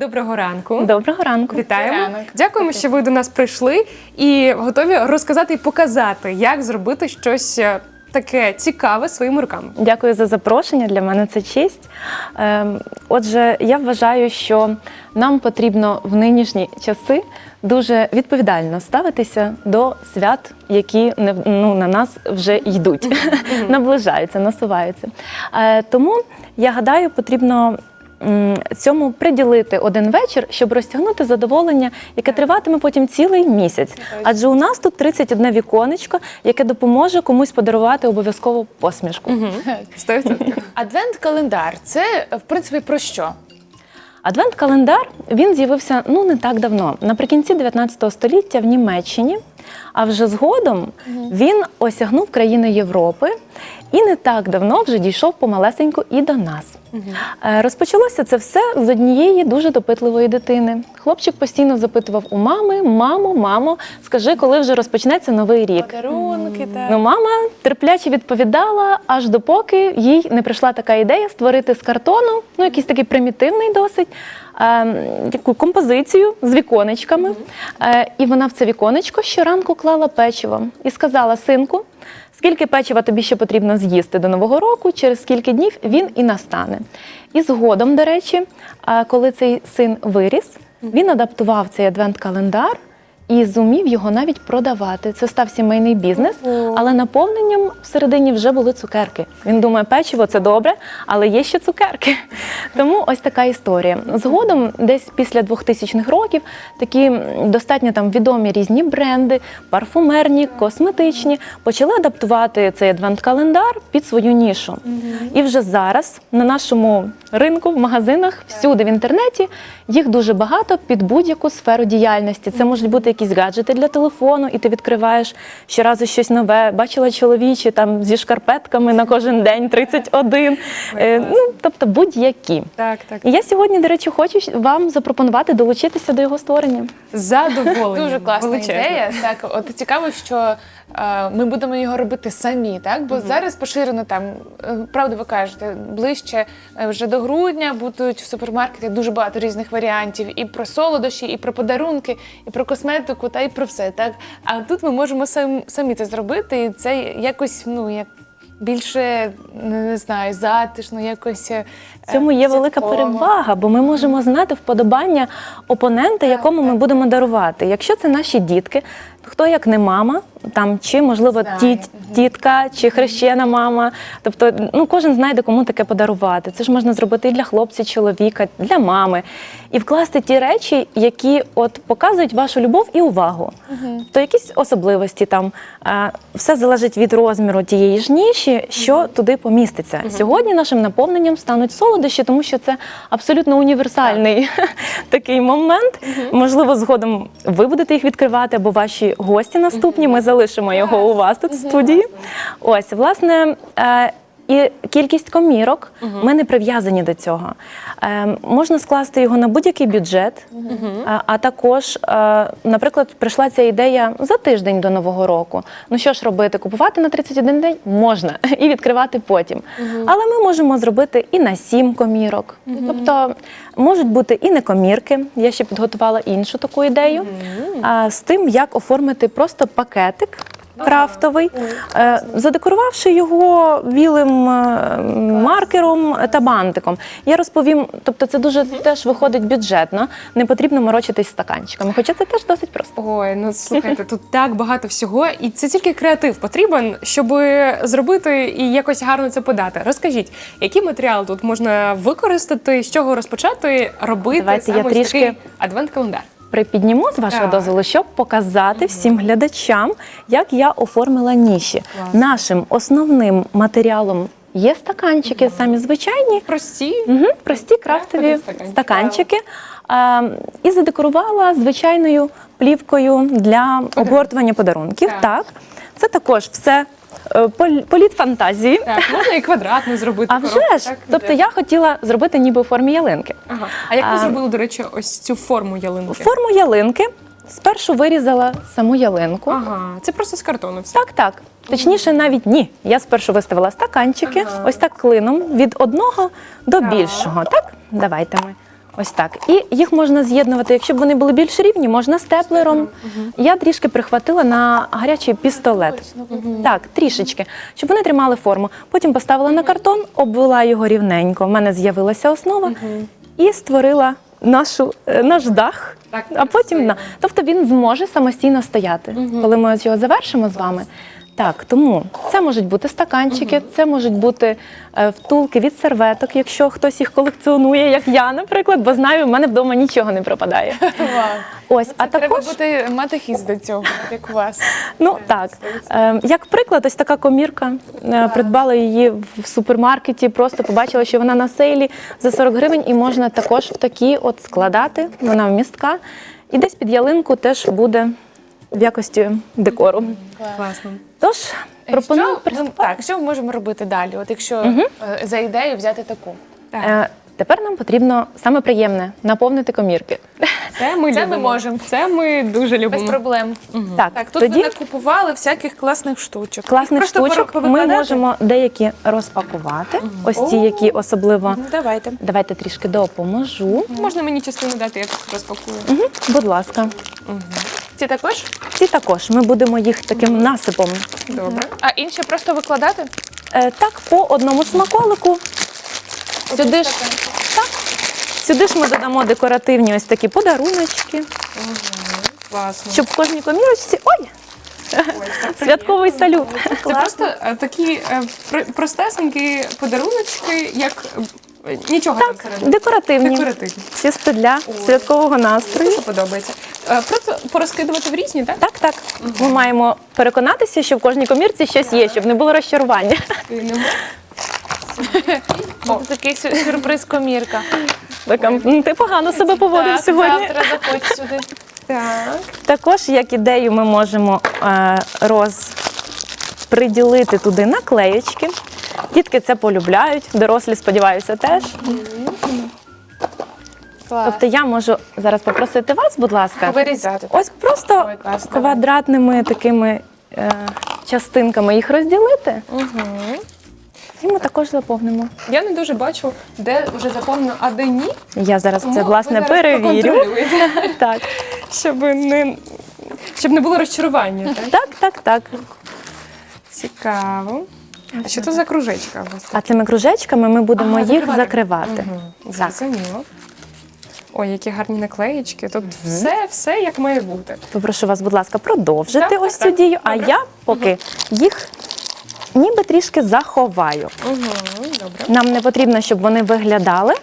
Доброго ранку. Доброго ранку. Вітаємо. Ранок. Дякуємо, що ви до нас прийшли і готові розказати і показати, як зробити щось е, таке цікаве своїми руками. Дякую за запрошення. Для мене це честь. Ем, Отже, я вважаю, що нам потрібно в нинішні часи дуже відповідально ставитися до свят, які ну, на нас вже йдуть, наближаються, насуваються. Е, Тому я гадаю, потрібно. Цьому приділити один вечір, щоб розтягнути задоволення, яке триватиме потім цілий місяць. Адже у нас тут 31 віконечко, яке допоможе комусь подарувати обов'язково посмішку. Адвент-календар це в принципі про що? Адвент-календар він з'явився ну не так давно, наприкінці 19 століття в Німеччині. А вже згодом він осягнув країни Європи і не так давно вже дійшов помалесеньку і до нас. Е, Розпочалося це все з однієї дуже допитливої дитини. Хлопчик постійно запитував у мами: мамо, мамо, скажи, коли вже розпочнеться новий рік. Подарунки, так. Ну, мама терпляче відповідала, аж допоки їй не прийшла така ідея створити з картону, ну якийсь такий примітивний досить. е, Таку композицію з віконечками. Е, І вона в це віконечко щоранку клала печиво і сказала: синку, скільки печива тобі ще потрібно з'їсти до Нового року, через скільки днів він і настане. І згодом, до речі, коли цей син виріс, він адаптував цей адвент-календар і зумів його навіть продавати. Це став сімейний бізнес, але наповненням всередині вже були цукерки. Він думає, печиво це добре, але є ще цукерки. Тому ось така історія. Згодом, десь після 2000-х років, такі достатньо там відомі різні бренди, парфумерні, косметичні, почали адаптувати цей адвент-календар під свою нішу. І вже зараз на нашому ринку, в магазинах, всюди в інтернеті їх дуже багато під будь-яку сферу діяльності. Це можуть бути якісь гаджети для телефону, і ти відкриваєш щоразу щось нове. Бачила чоловічі там зі шкарпетками на кожен день 31. Е, ну, тобто будь-які. Так, так. І я сьогодні, до речі, хочу вам запропонувати долучитися до його створення. Задоволення. Дуже класна Величезне. ідея. Так, от цікаво, що е, ми будемо його робити самі, так? Бо зараз поширено там, е, правда, ви кажете, ближче е, вже до грудня будуть в супермаркеті дуже багато різних варіантів і про солодощі, і про подарунки, і про косметику, та і про все. Так, а тут ми можемо сам, самі це зробити, і це якось, ну як. Більше не знаю, затишно, якось е, В цьому є велика перевага, бо ми можемо знати вподобання опонента, якому ми будемо дарувати. Якщо це наші дітки, хто як не мама, там чи можливо Знає. тітка, чи хрещена мама. Тобто, ну кожен знайде, кому таке подарувати. Це ж можна зробити і для хлопця, чоловіка, для мами, і вкласти ті речі, які от показують вашу любов і увагу. То якісь особливості там все залежить від розміру тієї ж ніші, що туди поміститься. Сьогодні нашим наповненням стануть солодощі, тому що це абсолютно універсальний такий момент. Можливо, згодом ви будете їх відкривати, або ваші гості наступні. Ми залишимо його у вас тут в студії. Ось, власне. Е, І кількість комірок ми не прив'язані до цього. Е, можна скласти його на будь-який бюджет, а, а також, е, наприклад, прийшла ця ідея за тиждень до Нового року. Ну що ж робити? Купувати на 31 день можна і відкривати потім. Але ми можемо зробити і на 7 комірок. Тобто можуть бути і не комірки. Я ще підготувала іншу таку ідею а, з тим, як оформити просто пакетик. Крафтовий, е, задекорувавши його білим е, маркером та бантиком. Я розповім, тобто це дуже теж виходить бюджетно, не потрібно морочитись стаканчиками, хоча це теж досить просто. Ой, ну слухайте, тут так багато всього, і це тільки креатив потрібен, щоб зробити і якось гарно це подати. Розкажіть, який матеріал тут можна використати, з чого розпочати робити Давайте саме я трішки- такий адвент-календар? Припідніму з вашого Так. дозволу, щоб показати всім глядачам, як я оформила ніші. Нашим основним матеріалом є стаканчики, самі звичайні, Прості. Угу, прості крафтові стаканчики. стаканчики. Е, і задекорувала звичайною плівкою для обгортування подарунків. Так. Так. Це також все е, пол- політ фантазії. Так, можна і квадратно зробити. А коробку, вже ж, так? тобто я хотіла зробити ніби у формі ялинки. Ага. А як ви А, зробили, до речі, ось цю форму ялинки? Форму ялинки спершу вирізала саму ялинку. Ага, це просто з картону. Все. Так, так. Точніше, навіть ні. Я спершу виставила стаканчики, Ага. ось так клином від одного до більшого. Так, давайте ми Ось так. І їх можна з'єднувати. Якщо б вони були більш рівні, можна степлером. Я трішки прихватила на гарячий пістолет. Так, трішечки, щоб вони тримали форму. Потім поставила на картон, обвела його рівненько. У мене з'явилася основа і створила нашу, е, наш дах. А потім на. Тобто він зможе самостійно стояти, коли ми його завершимо з вами. Так, тому це можуть бути стаканчики, це можуть бути е, втулки від серветок, якщо хтось їх колекціонує, як я, наприклад, бо знаю, в мене вдома нічого не пропадає. Ось, а Треба також бути мати хіст до цього, як у вас. Ну так, Е, як приклад, ось така комірка. Е, Придбала її в супермаркеті, просто побачила, що вона на сейлі за 40 гривень, і можна також в такі от складати. Вона вмістка. І десь під ялинку теж буде в якості декору. Класно. Тож пропоную що, приступати. так, що ми можемо робити далі? От якщо е, за ідею взяти таку. Так. Е, Тепер нам потрібно саме приємне наповнити комірки. Це ми Це ми можемо. Це ми дуже Без любимо. проблем. Так, Так, тут тоді ви накупували всяких класних штучок. класних Просто штучок ми можемо деякі розпакувати. Ось ці, які особливо. Ну, давайте. Давайте трішки допоможу. Можна мені частину дати, я тут розпакую. Мгм, Будь ласка. Ці також? Ці також ми будемо їх таким насипом. Добре. А інші просто викладати? Е, так, по одному смаколику. Сюди ж, так, сюди ж ми додамо декоративні ось такі подаруночки, Класно. щоб в кожній комірочці. Ой! Святковий салют. Це просто е, такі е, пр- простесенькі подаруночки, як е, нічого там всередині. Декоративні. Декоративні. Чисто для святкового настрою. Дуже подобається. Е, Просто порозкидувати в різні, так? Так, так. Ми маємо переконатися, що в кожній комірці щось є, щоб не було розчарування. Кинемо. О, такий сю- сюрприз комірка. Така, «М, ти погано себе поводив Так, сьогодні. завтра заходь сюди. Так. Також як ідею ми можемо е, розприділити туди наклеєчки. Дітки це полюбляють, дорослі, сподіваюся, теж. Клас. Тобто я можу зараз попросити вас, будь ласка, Вирізати. ось просто Ой, класно. квадратними такими е, частинками їх розділити, Угу. І ми також заповнимо. Я не дуже бачу, де вже заповнено, а де ні. Я зараз це власне ви зараз перевірю. проконтролюєте, Так, Щоб не, щоб не було розчарування. Так? так, так, так. Цікаво. А що це за кружечка у вас? А цими кружечками ми будемо А, їх закривати. закривати. Угу. Так. Зрозуміло. Ой, які гарні наклеїчки. Тут все, все як має бути. Попрошу вас, будь ласка, продовжити Так, ось так, цю дію, а я поки їх ніби трішки заховаю. Угу, добре. Нам не потрібно, щоб вони виглядали,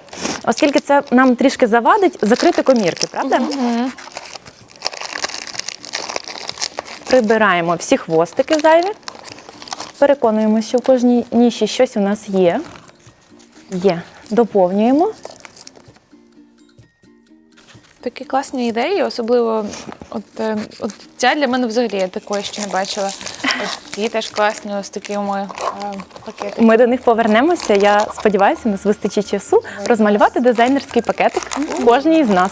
оскільки це нам трішки завадить закрити комірки, правда? Прибираємо всі хвостики зайві. Переконуємося, що в кожній ніші щось у нас є. Є. Доповнюємо. Такі класні ідеї, особливо от, е, от ця для мене взагалі я такої ще не бачила. От теж класні, ось такими пакетами. пакети. Ми до них повернемося. Я сподіваюся, у нас вистачить часу розмалювати дизайнерський пакетик кожній з нас.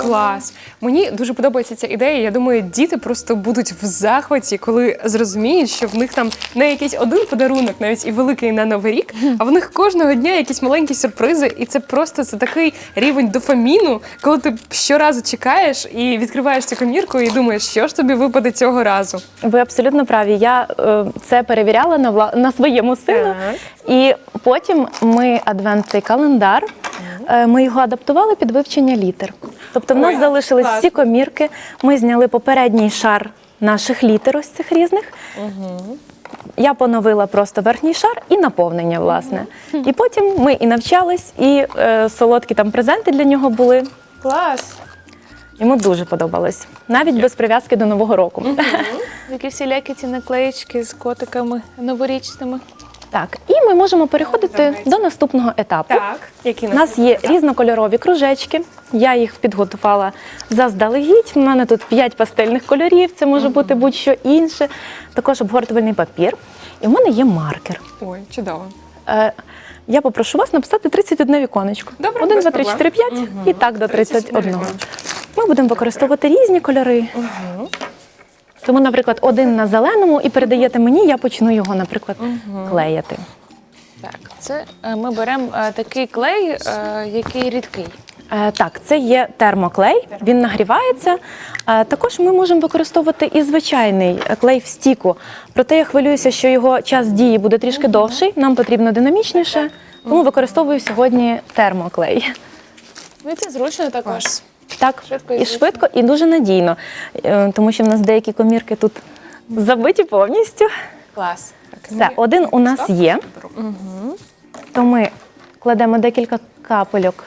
Клас. Мені дуже подобається ця ідея. Я думаю, діти просто будуть в захваті, коли зрозуміють, що в них там не якийсь один подарунок, навіть і великий на новий рік, а в них кожного дня якісь маленькі сюрпризи, і це просто це такий рівень дофаміну, коли ти щоразу чекаєш і відкриваєш цю комірку і думаєш, що ж тобі випаде цього разу. Ви абсолютно праві. Я е, це перевіряла на вла... на своєму сину. Так. І потім ми адвент цей календар. е, Ми його адаптували під вивчення літер. Тобто в нас Ой, залишились клас. всі комірки. Ми зняли попередній шар наших літер, ось цих різних. Я поновила просто верхній шар і наповнення, власне. І потім ми і навчались, і е, солодкі там презенти для нього були. Клас! Йому дуже подобалось, навіть без прив'язки до нового року. Такі всілякі ці наклеїчки з котиками новорічними. Так, і ми можемо переходити до наступного етапу. Так, які У нас є різнокольорові кружечки. Я їх підготувала заздалегідь. У мене тут 5 пастельних кольорів, це може бути будь-що інше. Також обгортувальний папір. І в мене є маркер. Ой, чудово. Е, я попрошу вас написати 31 віконечко. Добре, 1, без 2, 3, 4, 5 і так до 31. Ми будемо використовувати різні кольори. Тому, наприклад, один на зеленому і передаєте мені, я почну його, наприклад, клеїти. Так, це е, ми беремо е, такий клей, е, який рідкий. Е, Так, це є термоклей, він нагрівається. Е, Також ми можемо використовувати і звичайний е, клей в стіку. Проте я хвилююся, що його час дії буде трішки довший, нам потрібно динамічніше, тому використовую сьогодні термоклей. Ну і це зручно також. Так, Швидко і і швидко, і дуже надійно, Е, тому що в нас деякі комірки тут забиті повністю. Клас. Все, один у нас є. То ми кладемо декілька капельок.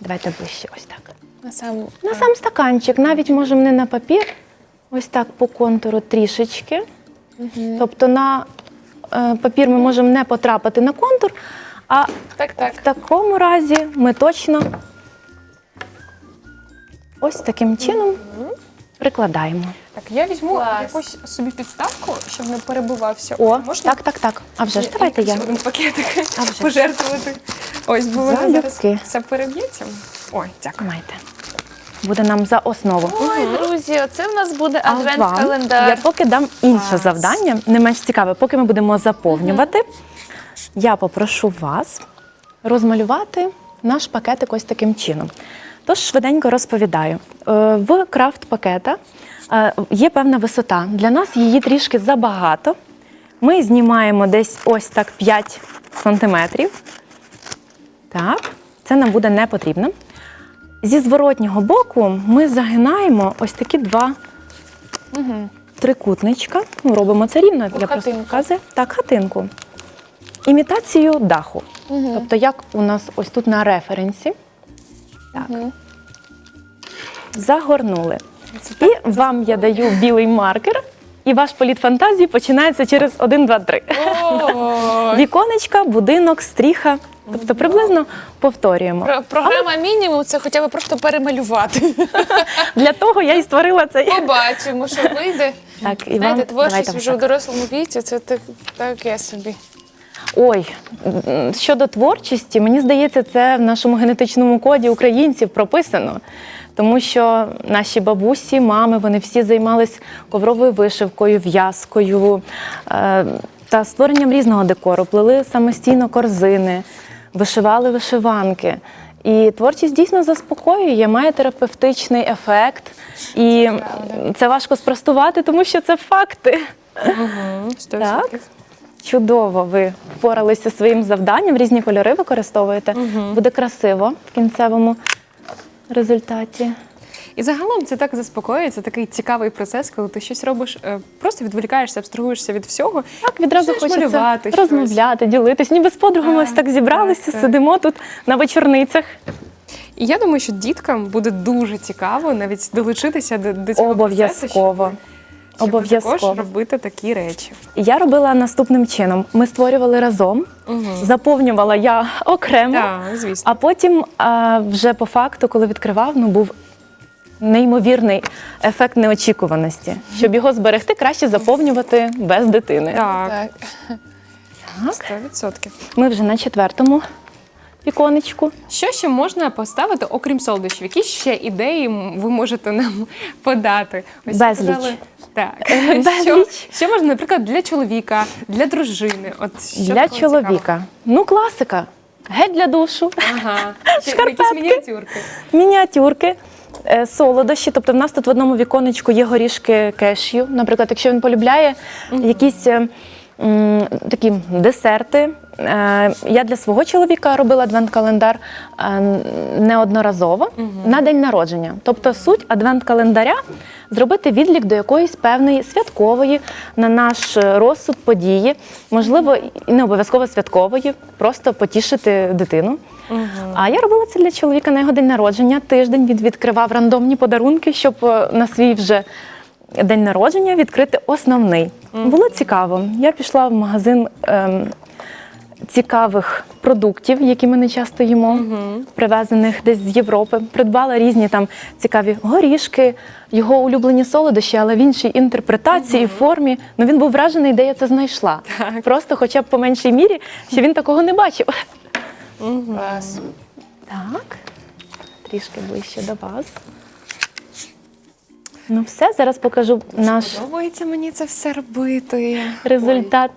Давайте ближче, ось так. На сам На сам стаканчик, навіть можемо не на папір, ось так по контуру трішечки. Тобто на е, папір ми можемо не потрапити на контур, а так, так. в такому разі ми точно ось таким чином прикладаємо. Так, я візьму Клас. якусь собі підставку, щоб не перебувався. О, можна? так, так, так. А вже ж давайте я. Один пакетик А вже ж. пожертвувати. Ось, бо воно зараз Залюбки. все переб'ється. Ой, дякую. Майте. Буде нам за основу. Ой, друзі, оце в нас буде А вам адвент-календар. я поки дам інше Клас. завдання, не менш цікаве. Поки ми будемо заповнювати, я попрошу вас розмалювати наш пакетик ось таким чином. Тож швиденько розповідаю. Е, В крафт пакета е, є певна висота. Для нас її трішки забагато. Ми знімаємо десь ось так 5 сантиметрів. Так, це нам буде не потрібно. Зі зворотнього боку ми загинаємо ось такі два трикутничка. Ну, робимо це рівно, я просто показую. Так, хатинку. Імітацію даху. Тобто, як у нас ось тут на референсі. Так. Загорнули. І вам я даю білий маркер, і ваш політ фантазії починається через 1, 2, 3. Віконечка, будинок, стріха. Тобто приблизно повторюємо. Про- Програма мінімум це хоча б просто перемалювати. Для того я і створила цей. Побачимо, що вийде. Так, і Знаєте, творчість вже у так. дорослому віці, це так, таке собі. Ой, щодо творчості, мені здається, це в нашому генетичному коді українців прописано. Тому що наші бабусі, мами, вони всі займались ковровою вишивкою, в'язкою е, та створенням різного декору, плели самостійно корзини, вишивали вишиванки. І творчість дійсно заспокоює, має терапевтичний ефект. І це важко спростувати, тому що це факти. сто Так. Чудово, ви впоралися своїм завданням, різні кольори використовуєте. Буде красиво в кінцевому результаті. І загалом це так заспокоює, це такий цікавий процес, коли ти щось робиш, е, просто відволікаєшся, абстрагуєшся від всього. Так, відразу Починаєш хочеться малювати щось. розмовляти, ділитись. Ніби з подругами ось так зібралися, так, так. сидимо тут на вечорницях. І я думаю, що діткам буде дуже цікаво навіть долучитися до, до цього Обов'язково. процесу, щоб, щоб Обов'язково. також робити такі речі. Я робила наступним чином: ми створювали разом, заповнювала я окремо. Так, звісно. А потім а, вже по факту, коли відкривав, ну був неймовірний ефект неочікуваності. Щоб його зберегти, краще заповнювати без дитини. Так, Так. Так. сто відсотків. Ми вже на четвертому віконечку. Що ще можна поставити, окрім солодощів? Які ще ідеї ви можете нам подати? Ось ви Безліч. Так. Безліч. Що, що можна, наприклад, для чоловіка, для дружини? От що Для такого чоловіка. цікавого? Ну, класика. Геть для душу, Ага. Ще Шкарпетки. якісь мініатюрки. мініатюрки. е, Солодощі, тобто в нас тут в одному віконечку є горішки кешю. Наприклад, якщо він полюбляє якісь е, такі десерти. Е, Я для свого чоловіка робила адвент-календар е, неодноразово на день народження. Тобто суть адвент-календаря зробити відлік до якоїсь певної святкової на наш розсуд події, можливо, не обов'язково святкової, просто потішити дитину. А я робила це для чоловіка на його день народження. Тиждень він відкривав рандомні подарунки, щоб е, на свій вже день народження відкрити основний. Було цікаво. Я пішла в магазин ем, цікавих продуктів, які ми не часто їмо, привезених десь з Європи. Придбала різні там цікаві горішки, його улюблені солодощі, але в іншій інтерпретації формі. Ну він був вражений, де я це знайшла. Просто, хоча б по меншій мірі, що він такого не бачив. Клас. Так, трішки ближче до вас. Ну, все, зараз покажу наш Подобається мені це все робити. результат.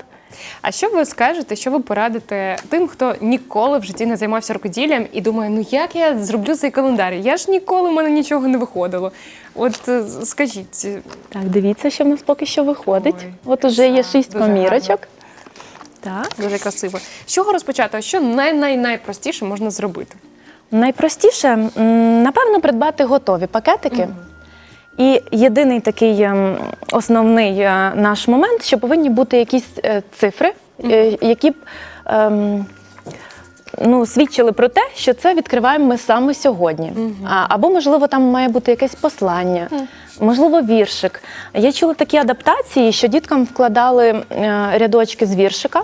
А що ви скажете, що ви порадите тим, хто ніколи в житті не займався рукоділлям і думає, ну як я зроблю цей календар? Я ж ніколи в мене нічого не виходило. От е, скажіть, Так, дивіться, що в нас поки що виходить. Ой, От уже є краса, шість дуже помірочок. Так. дуже красиво. З чого розпочати? А Що най найпростіше можна зробити? Найпростіше, м, напевно, придбати готові пакетики. І єдиний такий ем, основний е, наш момент, що повинні бути якісь е, цифри, е, які б ем, ну, свідчили про те, що це відкриваємо ми саме сьогодні. Або, можливо, там має бути якесь послання, можливо, віршик. Я чула такі адаптації, що діткам вкладали рядочки з віршика.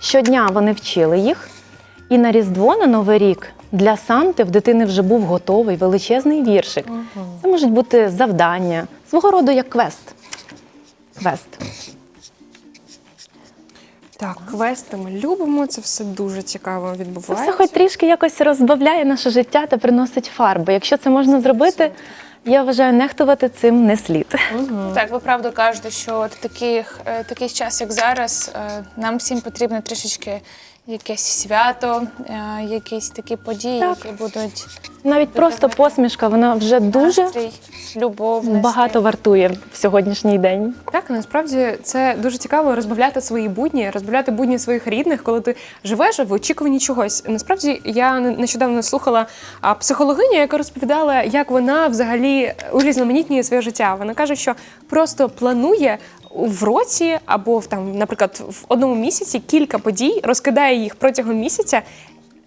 Щодня вони вчили їх. І на Різдво, на Новий рік для Санти в дитини вже був готовий величезний віршик. Це можуть бути завдання, свого роду як квест. Квест. Так, квести ми любимо, це все дуже цікаво Це відбувається. все хоч трішки якось розбавляє наше життя та приносить фарби. Якщо це можна зробити, я вважаю, нехтувати цим не слід. Так, ви правду кажете, що от таких, е, такий час, як зараз, е, нам всім потрібно трішечки якесь свято, е, якісь такі події, Так. які будуть Навіть просто посмішка, вона вже дуже настрій, любов. нести. багато вартує в сьогоднішній день. Так, насправді це дуже цікаво розбавляти свої будні, розбавляти будні своїх рідних, коли ти живеш в очікуванні чогось. Насправді я не- нещодавно слухала а, психологиню, яка розповідала, як вона взагалі урізноманітнює своє життя. Вона каже, що просто планує. В році або в там, наприклад, в одному місяці кілька подій, розкидає їх протягом місяця,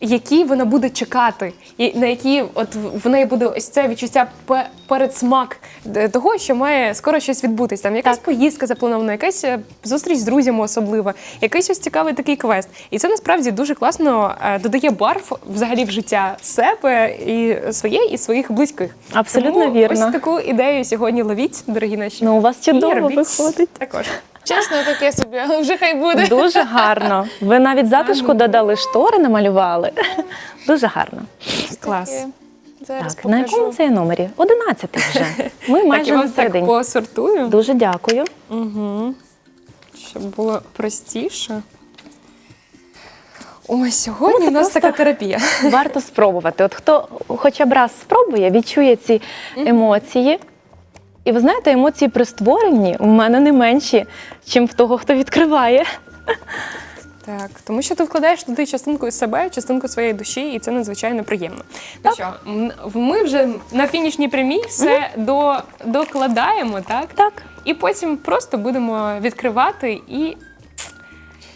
які вона буде чекати, і на які от в- неї буде ось це відчуття пе- передсмак того, що має скоро щось відбутись. Там якась поїздка запланована, якась е, зустріч з друзями особлива, якийсь ось цікавий такий квест. І це насправді дуже класно е, додає барв взагалі в життя себе і своє, і своїх близьких. Абсолютно Тому вірно. Ось таку ідею сьогодні ловіть, дорогі наші. Ну, у вас І чудово робіть виходить. Також. Чесно, таке собі, але вже хай буде. Дуже гарно. Ви навіть затишку додали, штори намалювали. Дуже гарно. Клас. Зараз Так, на покажу. якому це є номері? Одинадцятий вже. Ми Так, я на вас так посортую. Дуже дякую. Угу. Щоб було простіше. Ой, сьогодні Ну, у нас просто- така терапія. Варто спробувати. От хто хоча б раз спробує, відчує ці емоції. І ви знаєте, емоції при створенні у мене не менші, ніж в того, хто відкриває. Так, тому що ти вкладаєш туди частинку із себе, частинку своєї душі, і це надзвичайно приємно. Ну що, ми вже на фінішній прямій все до, докладаємо, так? Так. І потім просто будемо відкривати і.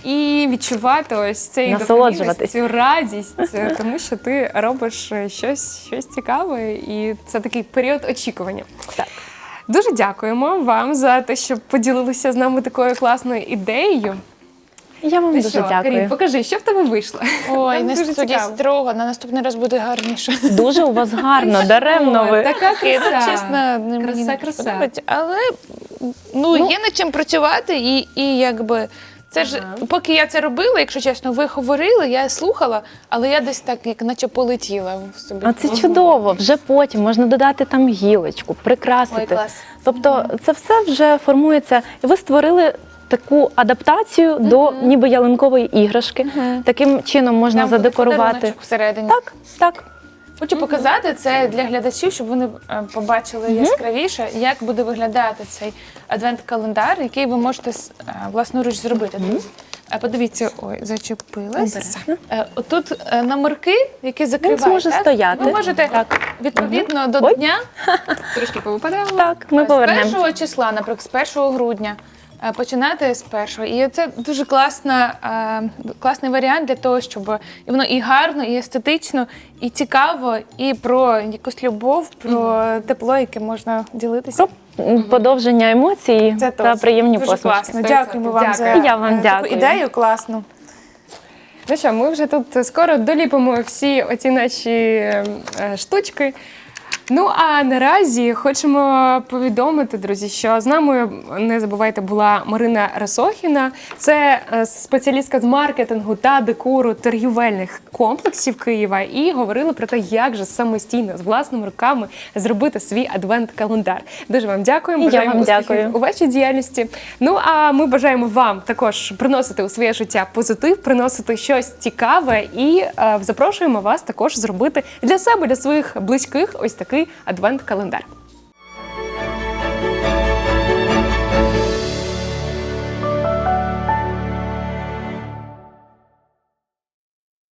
І відчувати ось цей Насолоджуватись. цю радість, е, тому що ти робиш е, щось, щось цікаве, і це такий період очікування. Так. Дуже дякуємо вам за те, що поділилися з нами такою класною ідеєю. Я вам Ну дуже що, дякую. Карін, покажи, що в тебе вийшло. Ой, не дуже строго, на наступний раз буде гарніше. Дуже у вас гарно, даремно ви. Така Я, краса. чесно, не краса, мені краса. подобається. Але ну, є над чим працювати, і, і якби. Це ж поки я це робила, якщо чесно, ви говорили, я слухала, але я десь так, як наче полетіла в собі. А це чудово. Вже потім можна додати там гілочку, прикрасити. Ой, клас. Тобто це все вже формується. І ви створили таку адаптацію до ніби ялинкової іграшки. Таким чином можна Там задекорувати. всередині. Так, так. Хочу показати це для глядачів, щоб вони е, побачили яскравіше, як буде виглядати цей адвент-календар, який ви можете с- е, власноруч зробити. Е, Подивіться, ой, зачепилась. Е, Отут е, номерки, які закривають. зможе так? стояти. Ви можете Так. відповідно до Ой. дня Трошки повипадало. Так, ми з повернемо. першого числа, наприклад, з 1 грудня. Е, Починати з першого. І це дуже класна, е, класний варіант для того, щоб і воно і гарно, і естетично, і цікаво, і про якусь любов, про тепло, яке можна ділитися. Подовження емоцій Це та точно. приємні дуже посмішки. класно. Дякуємо вам за. Я вам е, таку дякую. ідею. Класну. Ну що, ми вже тут скоро доліпимо всі оці наші е, штучки. Ну а наразі хочемо повідомити, друзі, що з нами не забувайте була Марина Расохіна. Це е, спеціалістка з маркетингу та декору торгівельних комплексів Києва. І говорили про те, як же самостійно з власними руками зробити свій адвент-календар. Дуже вам дякуємо. Я бажаємо вам дякую. у вашій діяльності. Ну а ми бажаємо вам також приносити у своє життя позитив, приносити щось цікаве і е, запрошуємо вас також зробити для себе, для своїх близьких ось такий адвент-календар.